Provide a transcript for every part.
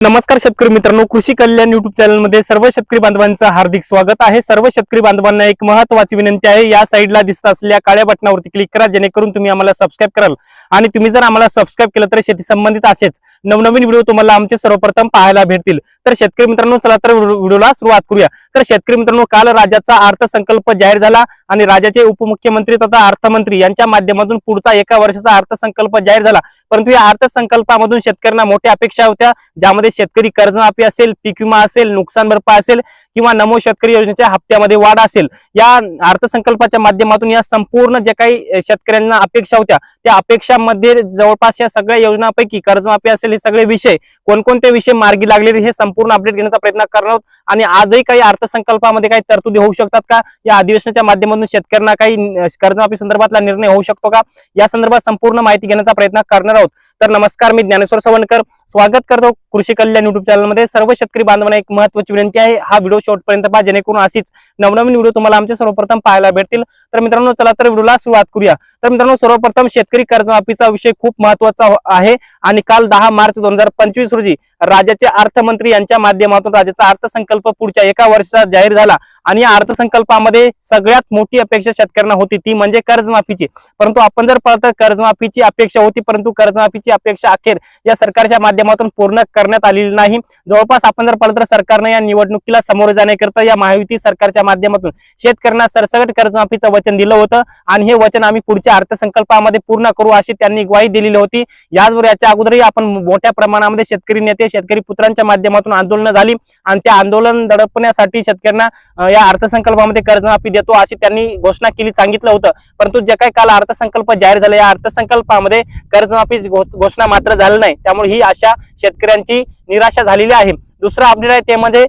नमस्कार शेतकरी मित्रांनो कृषी कल्याण युट्यूब चॅनलमध्ये सर्व शेतकरी बांधवांचं हार्दिक स्वागत आहे. सर्व शेतकरी बांधवांना एक महत्वाची विनंती आहे या साईडला दिसत असलेल्या काळ्या बटनावरती क्लिक करा जेणेकरून तुम्ही आम्हाला सबस्क्राईब कराल. आणि तुम्ही जर आम्हाला सबस्क्राईब केलं तर शेती संबंधित असेच नवनवीन व्हिडिओ तुम्हाला आमचे सर्वप्रथम पाहायला भेटतील. तर शेतकरी मित्रांनो चला तर व्हिडिओला सुरुवात करूया. तर शेतकरी मित्रांनो काल राज्याचा अर्थसंकल्प जाहीर झाला आणि राज्याचे उपमुख्यमंत्री तथा अर्थमंत्री यांच्या माध्यमातून पुढचा एका वर्षाचा अर्थसंकल्प जाहीर झाला. परंतु या अर्थसंकल्पामधून शेतकऱ्यांना मोठ्या अपेक्षा होत्या ज्यामध्ये शेतकरी कर्जमाफी असेल पीक विमा असेल नुकसान भरपाई असेल किंवा नमो शेतकरी योजनेच्या हप्त्यामध्ये वाढ असेल या अर्थसंकल्पाच्या माध्यमातून या संपूर्ण ज्या काही शेतकऱ्यांना अपेक्षा होत्या त्या अपेक्षांमध्ये जवळपास या सगळ्या योजनांपैकी कर्जमाफी असेल हे सगळे विषय कोणकोणते विषय मार्गी लागलेले हे संपूर्ण अपडेट घेण्याचा प्रयत्न करणार आहोत. आणि आजही काही अर्थसंकल्पामध्ये काही तरतुदी होऊ शकतात का? या अधिवेशनाच्या माध्यमातून शेतकऱ्यांना काही कर्जमाफी संदर्भातला निर्णय होऊ शकतो का? या संदर्भात संपूर्ण माहिती घेण्याचा प्रयत्न करणार आहोत. तर नमस्कार मी ज्ञानेश्वर सवणकर स्वागत करतो कृषी कल्याण युट्यूब चॅनलमध्ये सर्व शेतकरी बांधवांना एक महत्वाची विनंती आहे. हा व्हिडिओ शेवटपर्यंत पहा जेणेकरून अशीच नवनवीन व्हिडिओ तुम्हाला आमचे सर्वप्रथम पाहायला भेटतील. तर मित्रांनो चला तर व्हिडिओला सुरुवात करूया. तर मित्रांनो सर्वप्रथम शेतकरी कर्जमाफीचा विषय खूप महत्त्वाचा हो- आहे. आणि काल दहा मार्च दोन हजार पंचवीस रोजी राज्याचे अर्थमंत्री यांच्या माध्यमातून राज्याचा अर्थसंकल्प पुढच्या एका वर्षाचा जाहीर झाला. आणि या अर्थसंकल्पामध्ये सगळ्यात मोठी अपेक्षा शेतकऱ्यांना होती ती म्हणजे कर्जमाफीची परंतु आपण जर पाहतो कर्जमाफीची अपेक्षा होती परंतु कर्जमाफीची अपेक्षा अखेर या सरकारच्या माध्यमातून पूर्ण करण्यात आलेली नाही. जवळपास आपण जर पाहिलं तर सरकारने या निवडणुकीला समोर जाण्याकरता या महायुती सरकारच्या माध्यमातून शेतकऱ्यांना सरसकट कर्जमाफीचं वचन दिलं होतं आणि हे वचन आम्ही पुढच्या अर्थसंकल्पामध्ये पूर्ण करू अशी त्यांनी ग्वाही दिलेली होती. याचबरोबर याच्या अगोदरही आपण मोठ्या प्रमाणामध्ये शेतकरी नेते शेतकरी पुत्रांच्या माध्यमातून आंदोलन झाली आणि त्या आंदोलन दडपण्यासाठी शेतकऱ्यांना या अर्थसंकल्पामध्ये कर्जमाफी देतो अशी त्यांनी घोषणा केली सांगितलं होतं. परंतु जे काही काल अर्थसंकल्प जाहीर झाला या अर्थसंकल्पामध्ये कर्जमाफी घोषणा मात्र झाली नाही. त्यामुळे ही आशा शेतकऱ्यांची निराशा झालेली आहे. दुसरं अपडेट आहे ते म्हणजे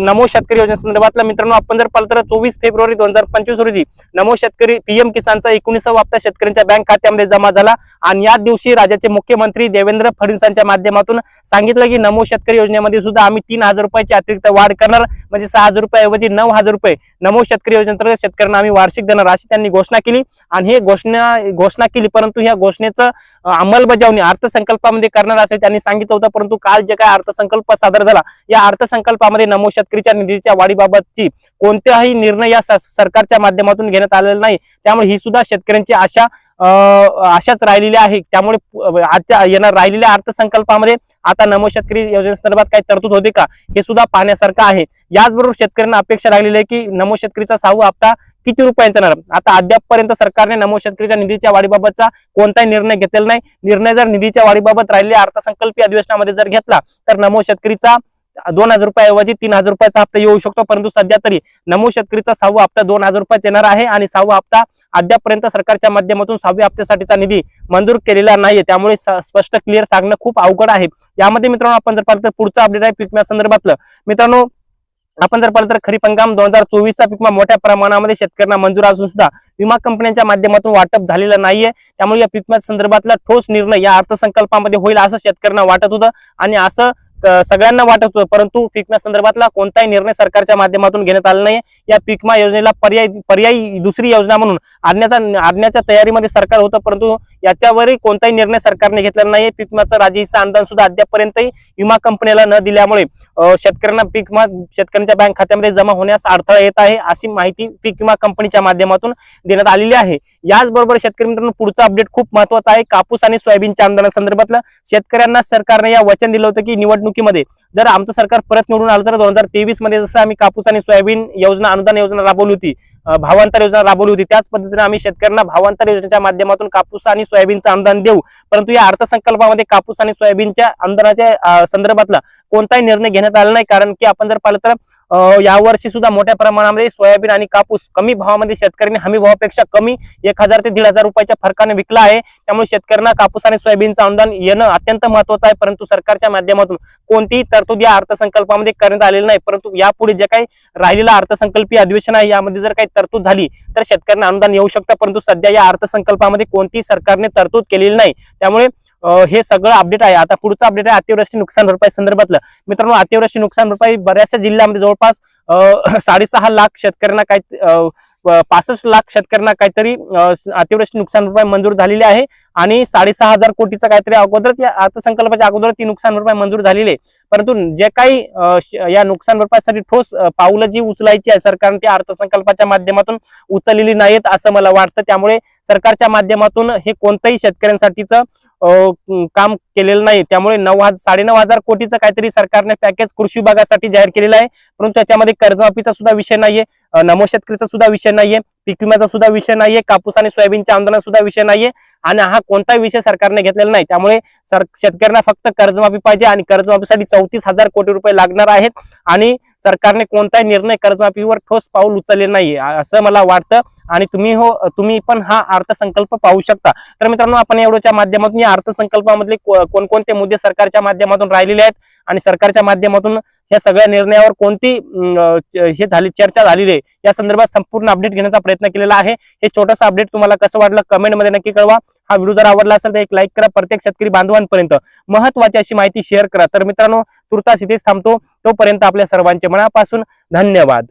नमो शेतकरी योजनेसंदर्भातला मित्रांनो आपण जर पाहिलं तर चोवीस फेब्रुवारी दोन हजार पंचवीस रोजी नमो शेतकरी पीएम किसानचा एकोणीसावा हप्ता शेतकऱ्यांच्या बँक खात्यामध्ये जमा झाला. आणि या दिवशी राज्याचे मुख्यमंत्री देवेंद्र फडणवीसांच्या माध्यमातून सांगितलं की नमो शेतकरी योजनेमध्ये सुद्धा आम्ही तीन हजार रुपयाची अतिरिक्त वाढ करणार. म्हणजे सहा हजार रुपयाऐवजी नऊ हजार रुपये नमो शेतकरी योजनेअंतर्गत शेतकऱ्यांना आम्ही वार्षिक देणार अशी त्यांनी घोषणा केली. आणि हे घोषणा घोषणा केली परंतु ह्या घोषणेचं अंमलबजावणी अर्थसंकल्पामध्ये करणार असे त्यांनी सांगितलं होतं. परंतु काल जे काय अर्थसंकल्प सादर झाला. या अर्थसंकल्पामध्ये नमो शेतकरीच्या निधीच्या वाढीबाबतची कोणताही निर्णय या सरकारच्या माध्यमातून घेण्यात आलेला नाही. त्यामुळे ही सुद्धा शेतकऱ्यांची आशा अं, आशाच राहिलेली आहे. त्यामुळे आजच्या येणार राहिलेल्या अर्थसंकल्पामध्ये आता नमो शेतकरी योजनेसंदर्भात काही तरतूद होते का? हे सुद्धा पाहण्यासारखं आहे. याचबरोबर शेतकऱ्यांना अपेक्षा राहिलेली आहे की नमो शेतकरीचा सहावा हप्ता किती रुपयांचा येणार? आता अद्यापपर्यंत सरकारने नमो शेतकरीच्या निधीच्या वाढीबाबतचा कोणताही निर्णय घेतलेला नाही. निर्णय जर निधीच्या वाढीबाबत राहिलेल्या अर्थसंकल्पीय अधिवेशनामध्ये जर घेतला तर नमो शेतकरीचा दोन हजार रुपयाऐवजी तीन हजार रुपयाचा हप्ता येऊ शकतो. परंतु सध्या तरी नमो शेतकरीचा सहावा हप्ता दोन हजार रुपयाचा येणार आहे आणि सहावा हप्ता अद्यापर्यंत सरकारच्या माध्यमातून सहाव्या हप्त्यासाठीचा निधी मंजूर केलेला नाहीये. त्यामुळे स्पष्ट क्लिअर सांगणं खूप अवघड आहे. यामध्ये मित्रांनो आपण जर पाहिलं तर पुढचा अपडेट आहे पीक संदर्भातलं. मित्रांनो आपण जर पाहिलं तर खरीप हंगाम दोन हजार चोवीसचा पिकमा मोठ्या प्रमाणामध्ये शेतकऱ्यांना मंजूर असून सुद्धा विमा कंपन्यांच्या माध्यमातून वाटप झालेलं नाहीये. त्यामुळे या पिकम्या संदर्भातला ठोस निर्णय या अर्थसंकल्पामध्ये होईल असं शेतकऱ्यांना वाटत होतं. आणि असं सगळ्यांना वाटत होतं. परंतु पीक संदर्भातला कोणताही निर्णय सरकारच्या माध्यमातून घेण्यात आला नाही या पीक विमा योजनेला पर्याय पर्यायी दुसरी योजना म्हणून आणण्याचा आणण्याच्या तयारीमध्ये सरकार होतं. परंतु याच्यावरही कोणताही निर्णय सरकारने घेतलेला नाही पीक विम्याचं राज्य अनुदान सुद्धा अद्यापर्यंतही विमा कंपनीला न दिल्यामुळे अं, शेतकऱ्यांना पीक विमा शेतकऱ्यांच्या बँक खात्यामध्ये जमा होण्यास अडथळा येत आहे अशी माहिती पीक विमा कंपनीच्या माध्यमातून देण्यात आलेली आहे. याचबरोबर शेतकरी मित्रांनो पुढचा अपडेट खूप महत्त्वाचा आहे. कापूस आणि सोयाबीनच्या अनुदानासंदर्भातलं शेतकऱ्यांना सरकारने या वचन दिलं होतं की निवडणुकीमध्ये जर आमचं सरकार परत निवडून आलं तर दोन हजार तेवीसमध्ये जसं आम्ही कापूस आणि सोयाबीन योजना अनुदान योजना राबवली होती भावांतर योजना राबवली होती. त्याच पद्धतीने आम्ही शेतकऱ्यांना भावांतर योजनेच्या माध्यमातून कापूस आणि सोयाबीनचं अनुदान देऊ. परंतु या अर्थसंकल्पामध्ये कापूस आणि सोयाबीनच्या अनुदानाच्या संदर्भातला कोणताही निर्णय घेण्यात आला नाही. कारण की आपण जर पाहिलं तर यावर्षी सुद्धा मोठ्या प्रमाणामध्ये सोयाबीन आणि कापूस कमी भावामध्ये शेतकऱ्यांनी हमी भावापेक्षा कमी एक हजार ते दीड हजार रुपयाच्या फरकाने विकला आहे. त्यामुळे शेतकऱ्यांना कापूस आणि सोयाबीनचं अनुदान येणं अत्यंत महत्वाचं आहे. परंतु सरकारच्या माध्यमातून कोणतीही तरतूद या अर्थसंकल्पामध्ये करण्यात आलेली नाही. परंतु यापुढे जे काही राहिलेलं अर्थसंकल्पीय अधिवेशन आहे यामध्ये जर काही तरतूद झाली तर शेतकऱ्यांना अनुदान येऊ शकतं. परंतु सध्या या अर्थसंकल्पामध्ये कोणतीही सरकारने तरतूद केलेली नाही. त्यामुळे हे सगळं अपडेट आहे. आता पुढचं अपडेट आहे अतिवृष्टी नुकसान भरपाई संदर्भातलं. मित्रांनो अतिवृष्टी नुकसान भरपाई बऱ्याचशा जिल्ह्यामध्ये जवळपास साडेसहा लाख शेतकऱ्यांना काही अं, पासष्ट लाख शेतकऱ्यांना काहीतरी अतिवृष्टी नुकसान भरपाई मंजूर झालेली आहे. आणि साडेसहा हजार कोटीचं काहीतरी अगोदरच या अर्थसंकल्पाच्या अगोदर ती नुकसान भरपाई मंजूर झालेली आहे. परंतु जे काही श- या नुकसान भरपाईसाठी ठोस पावलं जी उचलायची आहे सरकारने ती अर्थसंकल्पाच्या माध्यमातून उचललेली नाहीत असं मला वाटतं. त्यामुळे सरकारच्या माध्यमातून हे कोणतंही शेतकऱ्यांसाठीचं काम केलेलं नाही. त्यामुळे नऊ हजार साडेनऊ हजार कोटीचं काहीतरी सरकारने पॅकेज कृषी विभागासाठी जाहीर केलेलं आहे. परंतु त्याच्यामध्ये कर्जमाफीचा सुद्धा विषय नाहीये नमो शेतकरीचा सुद्धा विषय नाहीये. पीक विम्याचा सुद्धा विषय नाहीये कापूस आणि सोयाबीनच्या आंदोलनाचा सुद्धा विषय नाहीये आणि हा कोणताही विषय सरकारने घेतलेला नाही. त्यामुळे सर शेतकऱ्यांना फक्त कर्जमाफी पाहिजे आणि कर्जमाफीसाठी चौतीस हजार कोटी रुपये लागणार आहेत आणि सरकारने कोणताही निर्णय कर्जमाफीवर ठोस पाऊल उचलले नाही असं मला वाटतं. आणि तुम्ही हो तुम्ही पण हा अर्थसंकल्प पाहू शकता. तर मित्रांनो आपण एवढ्याच्या माध्यमातून या अर्थसंकल्पामधले कोणकोणते मुद्दे सरकारच्या माध्यमातून राहिलेले आहेत आणि सरकारच्या माध्यमातून या सगळ्या निर्णयावर कोणती हे झाली चर्चा झालेली आहे या संदर्भात संपूर्ण अपडेट घेण्याचा प्रयत्न केलेला आहे. हे छोटंसं अपडेट तुम्हाला कसं वाटलं कमेंटमध्ये नक्की कळवा. हा व्हिडिओ जर आवडला असेल तर एक लाईक करा प्रत्येक शेतकरी बांधवांपर्यंत. महत्वाची अशी माहिती शेअर करा. तर मित्रांनो तुर्तास इथेच थांबतो. तोपर्यंत आपल्या सर्वांचे मनापासून धन्यवाद.